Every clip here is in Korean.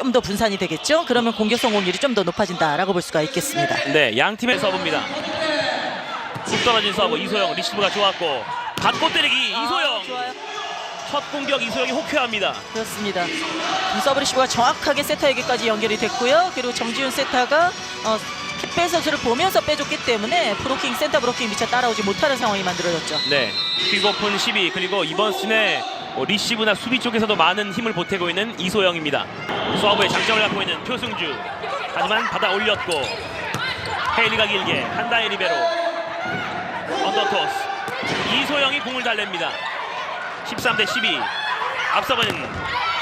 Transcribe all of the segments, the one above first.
좀 더 분산이 되겠죠. 그러면 공격 성공률이 좀 더 높아진다라고 볼 수가 있겠습니다. 네, 양 팀의 서브입니다. 툭 떨어진 서브 이소영 리시브가 좋았고 받고 때리기 이소영 아, 좋아요. 첫 공격 이소영이 호쾌합니다. 그렇습니다. 서브 리시브가 정확하게 세타에게까지 연결이 됐고요. 그리고 정지훈 세타가 어, kit벨 선수를 보면서 빼줬기 때문에 브로킹 센터 브로킹 미처 따라오지 못하는 상황이 만들어졌죠. 네, 퀵오픈 12 그리고 이번 시즌에 어, 리시브나 수비 쪽에서도 많은 힘을 보태고 있는 이소영입니다. 서브에 장점을 갖고 있는 표승주. 하지만 받아 올렸고 헤일리가 길게 한다의 리베로. 언더토스. 이소영이 공을 달랩니다. 13대 12 앞서가는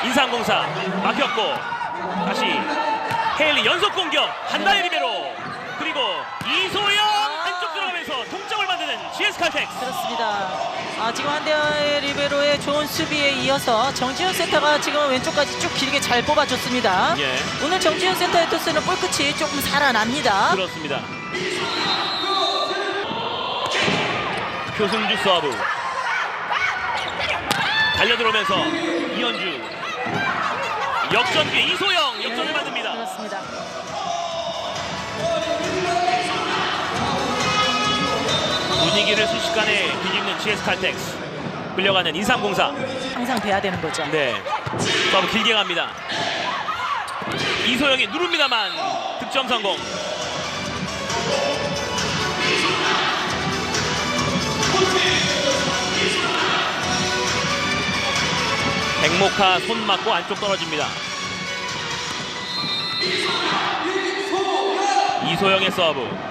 인상공사 막혔고 다시 헤일리 연속 공격. 한다의 리베로. 그리고 이소영 GS 칼텍스 그렇습니다. 아, 지금 한대의 리베로의 좋은 수비에 이어서 정지훈 세타가 지금 왼쪽까지 쭉 길게 잘 뽑아줬습니다. 예. 오늘 정지훈 세타의 토스는 볼끝이 조금 살아납니다. 그렇습니다. 표승주 서브 달려들어오면서 이현주 역전 뒤에 이소영 위기를 순식간에 뒤집는 GS 칼텍스 끌려가는 인삼공사 항상 돼야 되는 거죠. 네 서브 길게 갑니다. 이소영이 누릅니다만 득점 성공. 백목하 손 맞고 안쪽 떨어집니다. 이소영의 서브